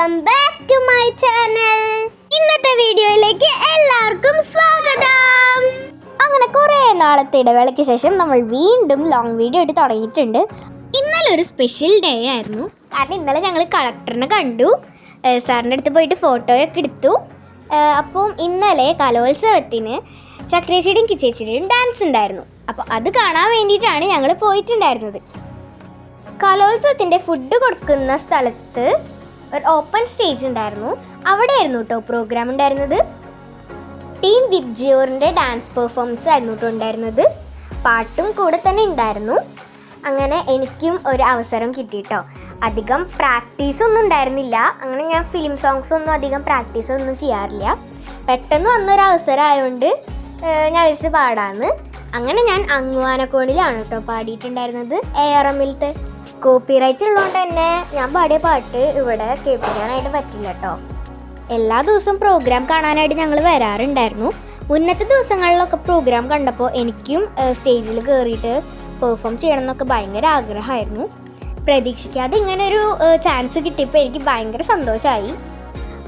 Welcome back to my channel ഇന്നത്തെ വീഡിയോയിലേക്ക് എല്ലാവർക്കും സ്വാഗതം. അങ്ങനെ കുറേ നാളത്തെ ഇടവേളയ്ക്ക് ശേഷം നമ്മൾ വീണ്ടും ലോങ് വീഡിയോ ഇട്ട് തുടങ്ങിയിട്ടുണ്ട്. ഇന്നലെ ഒരു സ്പെഷ്യൽ ഡേ ആയിരുന്നു. കാരണം ഇന്നലെ ഞങ്ങൾ കളക്ടറിനെ കണ്ടു. സാറിന്റെ അടുത്ത് പോയിട്ട് ഫോട്ടോയൊക്കെ എടുത്തു. അപ്പം ഇന്നലെ കലോത്സവത്തിന് ചക്രേശ്ശേരിയും കിച്ചേശ്ശേരിയും ഡാൻസ് ഉണ്ടായിരുന്നു. അപ്പോൾ അത് കാണാൻ വേണ്ടിയിട്ടാണ് ഞങ്ങൾ പോയിട്ടുണ്ടായിരുന്നത്. കലോത്സവത്തിന്റെ ഫുഡ് കൊടുക്കുന്ന സ്ഥലത്ത് ഒരു ഓപ്പൺ സ്റ്റേജ് ഉണ്ടായിരുന്നു. അവിടെയായിരുന്നു കേട്ടോ പ്രോഗ്രാം ഉണ്ടായിരുന്നത്. ടീം വിപ് ജിയോറിന്റെ ഡാൻസ് പെർഫോമൻസ് ആയിരുന്നു കേട്ടോ ഉണ്ടായിരുന്നത്. പാട്ടും കൂടെ തന്നെ ഉണ്ടായിരുന്നു. അങ്ങനെ എനിക്കും ഒരു അവസരം കിട്ടിയിട്ടോ അധികം പ്രാക്ടീസ് ഒന്നും ഉണ്ടായിരുന്നില്ല. അങ്ങനെ ഞാൻ ഫിലിം സോങ്സ് ഒന്നും അധികം പ്രാക്ടീസ് ഒന്നും ചെയ്യാറില്ല. പെട്ടെന്ന് വന്നൊരു അവസരം ആയതുകൊണ്ട് ഞാൻ വെച്ച് പാടാണ്. അങ്ങനെ ഞാൻ അങ്ങുവാനക്കോണിലാണ് കേട്ടോ പാടിയിട്ടുണ്ടായിരുന്നത്. എ ആർ എമ്മിലത്തെ കോപ്പിറൈറ്റ് ഉള്ളതുകൊണ്ട് തന്നെ ഞാൻ പാടിയ പാട്ട് ഇവിടെ കേൾപ്പിക്കാനായിട്ട് പറ്റില്ല കേട്ടോ എല്ലാ ദിവസവും പ്രോഗ്രാം കാണാനായിട്ട് ഞങ്ങൾ വരാറുണ്ടായിരുന്നു. മുന്നത്തെ ദിവസങ്ങളിലൊക്കെ പ്രോഗ്രാം കണ്ടപ്പോൾ എനിക്കും സ്റ്റേജിൽ കയറിയിട്ട് പെർഫോം ചെയ്യണം എന്നൊക്കെ ഭയങ്കര ആഗ്രഹമായിരുന്നു. പ്രതീക്ഷിക്കാതെ ഇങ്ങനെ ഒരു ചാൻസ് കിട്ടിയപ്പോൾ എനിക്ക് ഭയങ്കര സന്തോഷമായി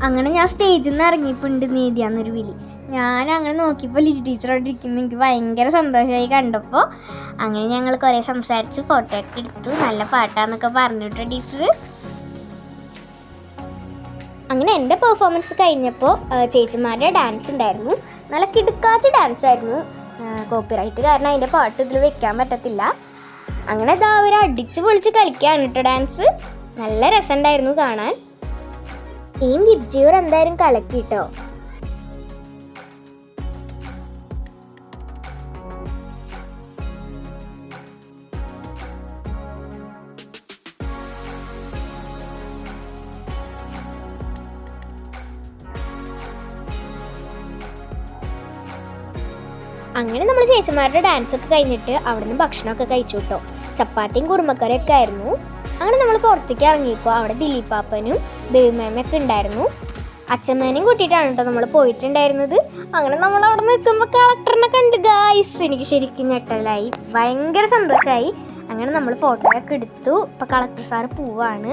അങ്ങനെ ഞാൻ സ്റ്റേജിൽ നിന്ന് ഇറങ്ങിയിട്ടുണ്ട് നീതിയാന്നൊരു വിളി. ഞാൻ അങ്ങനെ നോക്കിയപ്പോൾ ലിജി ടീച്ചറോട് ഇരിക്കുന്നു. എനിക്ക് ഭയങ്കര സന്തോഷമായി കണ്ടപ്പോൾ അങ്ങനെ ഞങ്ങൾ കുറേ സംസാരിച്ച് ഫോട്ടോ ഒക്കെ എടുത്തു. നല്ല പാട്ടാന്നൊക്കെ പറഞ്ഞിട്ട് ടീച്ചർ അങ്ങനെ എന്റെ പെർഫോമൻസ് കഴിഞ്ഞപ്പോൾ ചേച്ചിമാരുടെ ഡാൻസ് ഉണ്ടായിരുന്നു. നല്ല കിടുക്കാച്ച ഡാൻസ് ആയിരുന്നു. കോപ്പിറൈറ്റ് കാരണം അതിന്റെ പാട്ട് ഇതിൽ വെക്കാൻ പറ്റത്തില്ല. അങ്ങനെ ഇതാ അവർ അടിച്ച് പൊളിച്ച് കളിക്കുകയാണ് കേട്ടോ ഡാൻസ് നല്ല രസമുണ്ടായിരുന്നു കാണാൻ. ടീം വിബ്ജിയൂർ എന്തായാലും കലക്കി അങ്ങനെ നമ്മൾ ചേച്ചിമാരുടെ ഡാൻസ് ഒക്കെ കഴിഞ്ഞിട്ട് അവിടുന്ന് ഭക്ഷണമൊക്കെ കഴിച്ചു കേട്ടോ ചപ്പാത്തിയും കുറുമക്കറിയൊക്കെ ആയിരുന്നു. അങ്ങനെ നമ്മൾ പുറത്തേക്ക് ഇറങ്ങിയപ്പോൾ അവിടെ ദിലീപ് പാപ്പനും ബേബി മാമയൊക്കെ ഉണ്ടായിരുന്നു. അച്ഛമ്മേനെയും കൂട്ടിയിട്ടാണ് കേട്ടോ നമ്മൾ പോയിട്ടുണ്ടായിരുന്നത്. അങ്ങനെ നമ്മൾ അവിടെ നിൽക്കുമ്പോൾ കളക്ടറിനെ കണ്ട് ഗായ്സ് എനിക്ക് ശരിക്കും ഞെട്ടലായി. ഭയങ്കര സന്തോഷമായി അങ്ങനെ നമ്മൾ ഫോട്ടോയൊക്കെ എടുത്തു. ഇപ്പം കളക്ടർ സാറ് പോവാണ്.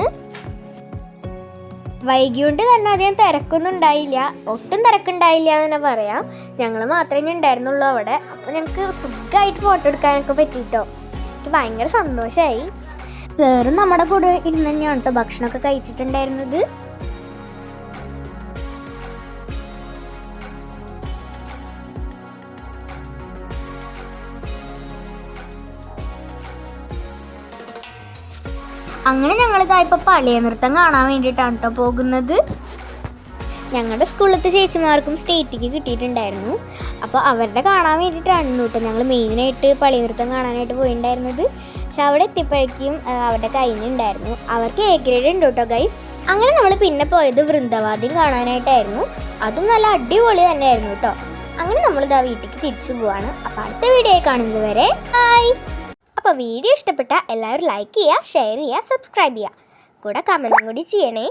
വൈകിയോണ്ട് തന്നെ അധികം തിരക്കൊന്നും ഉണ്ടായില്ല. ഒട്ടും തിരക്കുണ്ടായില്ല എന്ന് പറയാം. ഞങ്ങൾ മാത്രമേ ഉണ്ടായിരുന്നുള്ളൂ അവിടെ. അപ്പോൾ ഞങ്ങൾക്ക് സുഖമായിട്ട് ഫോട്ടോ എടുക്കാനൊക്കെ പറ്റിയിട്ടോ എനിക്ക് ഭയങ്കര സന്തോഷമായി സാറും നമ്മുടെ കൂടെ ഇരുന്ന് തന്നെയാണ് കേട്ടോ ഭക്ഷണമൊക്കെ കഴിച്ചിട്ടുണ്ടായിരുന്നത്? അങ്ങനെ ഞങ്ങളിതാ ഇപ്പോൾ പള്ളിയ നൃത്തം കാണാൻ വേണ്ടിയിട്ടാണ് കേട്ടോ പോകുന്നത്. ഞങ്ങളുടെ സ്കൂളിലത്തെ ചേച്ചിമാർക്കും സ്റ്റേറ്റിക്ക് കിട്ടിയിട്ടുണ്ടായിരുന്നു. അപ്പോൾ അവരുടെ കാണാൻ വേണ്ടിയിട്ടാണ് കേട്ടോ ഞങ്ങൾ മെയിനായിട്ട് പള്ളി നൃത്തം കാണാനായിട്ട് പോയിട്ടുണ്ടായിരുന്നത് പക്ഷെ അവിടെ എത്തിയപ്പോഴേക്കും അവരുടെ കഴിഞ്ഞുണ്ടായിരുന്നു അവർക്ക് എ ഗ്രേഡ് ഉണ്ട് കേട്ടോ ഗൈസ് അങ്ങനെ നമ്മൾ പിന്നെ പോയത് വൃന്ദവാദ്യം കാണാനായിട്ടായിരുന്നു. അതും നല്ല അടിപൊളി തന്നെയായിരുന്നു കേട്ടോ അങ്ങനെ നമ്മളിതാ വീട്ടിലേക്ക് തിരിച്ചു പോവാണ്. അപ്പോൾ അടുത്ത വീഡിയോ കാണുന്നത് വരെ ബൈ അപ്പോൾ വീഡിയോ ഇഷ്ടപ്പെട്ട എല്ലാവരും ലൈക്ക് ചെയ്യുക ഷെയർ ചെയ്യുക സബ്സ്ക്രൈബ് ചെയ്യുക. കൂടെ കമന്റും കൂടി ചെയ്യണേ.